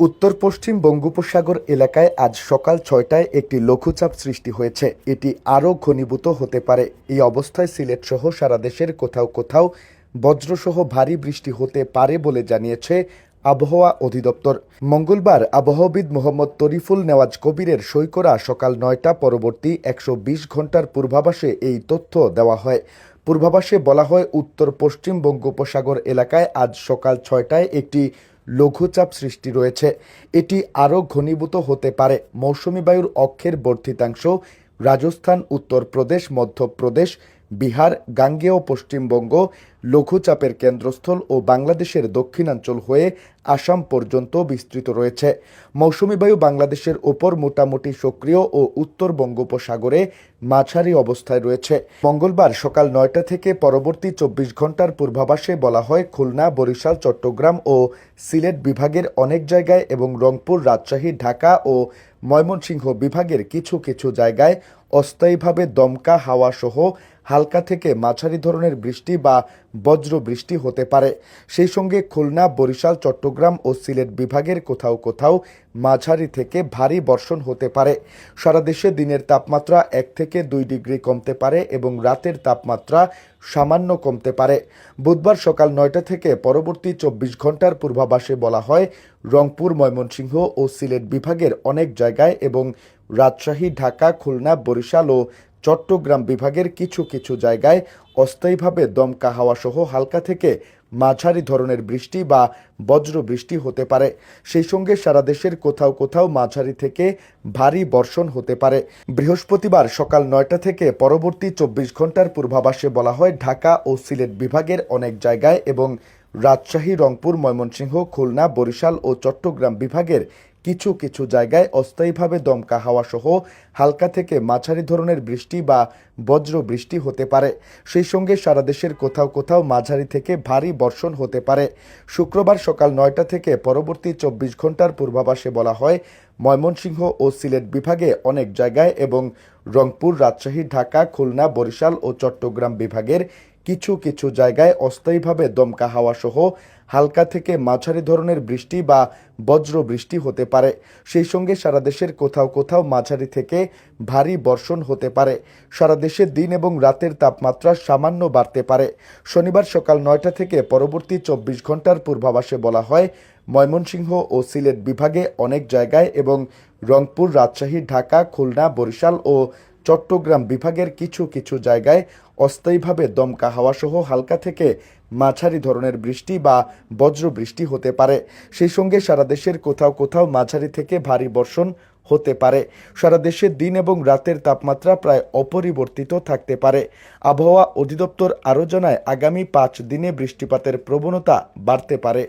উত্তর পশ্চিম বঙ্গোপসাগর এলাকায় আজ সকাল ছয়টায় একটি লঘুচাপ সৃষ্টি হয়েছে। এটি আরও ঘনীভূত হতে পারে। এই অবস্থায় সিলেট সহ সারা দেশের কোথাও কোথাও বজ্রসহ ভারী বৃষ্টি হতে পারে বলে জানিয়েছে আবহাওয়া অধিদপ্তর। মঙ্গলবার আবহাওয়াবিদ মোহাম্মদ তরিফুল নেওয়াজ কবিরের সই করা সকাল নয়টা পরবর্তী একশো বিশ ঘণ্টার পূর্বাভাসে এই তথ্য দেওয়া হয়। পূর্বাভাসে বলা হয় উত্তর পশ্চিম বঙ্গোপসাগর এলাকায় আজ সকাল ছয়টায় একটি লঘুচাপ সৃষ্টি রয়েছে। এটি আরও ঘনীভূত হতে পারে। মৌসুমী বায়ুর অক্ষের বর্ধিতাংশ রাজস্থান, উত্তরপ্রদেশ, মধ্যপ্রদেশ বিহার, গাঙ্গেয় পশ্চিমবঙ্গ, লঘুচাপের কেন্দ্রস্থল ও বাংলাদেশের দক্ষিণাঞ্চল হয়ে আসাম পর্যন্ত বিস্তৃত রয়েছে। মৌসুমী বায়ু বাংলাদেশের ওপর মোটামুটি সক্রিয় ও উত্তর বঙ্গোপসাগরে মাঝারি অবস্থায় রয়েছে। মঙ্গলবার সকাল নয়টা থেকে পরবর্তী চব্বিশ ঘণ্টার পূর্বাভাসে বলা হয়, খুলনা, বরিশাল, চট্টগ্রাম ও সিলেট বিভাগের অনেক জায়গায় এবং রংপুর, রাজশাহী, ঢাকা ও ময়মনসিংহ বিভাগের কিছু কিছু জায়গায় অস্থায়ীভাবে দমকা হাওয়াসহ হালকা থেকে মাঝারি ধরনের বৃষ্টি বা বজ্র বৃষ্টি হতে পারে। সেই সঙ্গে খুলনা, বরিশাল, চট্টগ্রাম ও সিলেট বিভাগের কোথাও কোথাও মাঝারি থেকে ভারী বর্ষণ হতে পারে। সারা দেশে দিনের তাপমাত্রা এক থেকে দুই ডিগ্রি কমতে পারে এবং রাতের তাপমাত্রা সামান্য কমতে পারে। বুধবার সকাল নয়টা থেকে পরবর্তী চব্বিশ ঘণ্টার পূর্বাভাসে বলা হয়, রংপুর, ময়মনসিংহ ও সিলেট বিভাগের অনেক জায়গায় এবং রাজশাহী, ঢাকা, খুলনা, বরিশাল ও চট্টগ্রাম বিভাগের কিছু কিছু জায়গায় অস্থায়ীভাবে দমকা হাওয়া সহ হালকা থেকে মাঝারি ধরনের বৃষ্টি বা বজ্র বৃষ্টি হতে পারে। সেই সঙ্গে সারা দেশের কোথাও কোথাও মাঝারি থেকে ভারী বর্ষণ হতে পারে। বৃহস্পতিবার সকাল নয়টা থেকে পরবর্তী চব্বিশ ঘণ্টার পূর্বাভাসে বলা হয়, ঢাকা ও সিলেট বিভাগের অনেক জায়গায় এবং রাজশাহী, রংপুর, ময়মনসিংহ, খুলনা, বরিশাল ও চট্টগ্রাম বিভাগের কিছু কিছু জায়গায় অস্থায়ীভাবে দমকা হাওয়া সহ হালকা থেকে মাঝারি ধরনের বৃষ্টি বা বজ্র বৃষ্টি হতে পারে। সেই সঙ্গে সারা দেশের কোথাও কোথাও মাঝারি থেকে ভারী বর্ষণ হতে পারে। শুক্রবার সকাল নয়টা থেকে পরবর্তী চব্বিশ ঘণ্টার পূর্বাভাসে বলা হয়, ময়মনসিংহ ও সিলেট বিভাগে অনেক জায়গায় এবং রংপুর, রাজশাহী, ঢাকা, খুলনা, বরিশাল ও চট্টগ্রাম বিভাগের কিছু কিছু জায়গায় অস্থায়ীভাবে দমকা হাওয়া সহ হালকা থেকে মাঝারি ধরনের বৃষ্টি বা বজ্র বৃষ্টি হতে পারে। সেই সঙ্গে সারা দেশের কোথাও কোথাও মাঝারি থেকে ভারী বর্ষণ হতে পারে। সারা দেশে দিন এবং রাতের তাপমাত্রা সামান্য বাড়তে পারে। শনিবার সকাল নয়টা থেকে পরবর্তী চব্বিশ ঘণ্টার পূর্বাভাসে বলা হয়, ময়মনসিংহ ও সিলেট বিভাগে অনেক জায়গায় এবং রংপুর, রাজশাহী, ঢাকা, খুলনা, বরিশাল ও চট্টগ্রাম বিভাগের কিছু কিছু জায়গায় অস্থায়ীভাবে দমকা হাওয়া সহ হালকা থেকে মাঝারি ধরনের বৃষ্টি বা বজ্র বৃষ্টি হতে পারে। সেই সঙ্গে সারা দেশের কোথাও কোথাও মাঝারি থেকে ভারী বর্ষণ হতে পারে। সারা দেশে দিন এবং রাতের তাপমাত্রা প্রায় অপরিবর্তিত থাকতে পারে। আবহাওয়া অধিদপ্তর আরও জানায়, আগামী পাঁচ দিনে বৃষ্টিপাতের প্রবণতা বাড়তে পারে।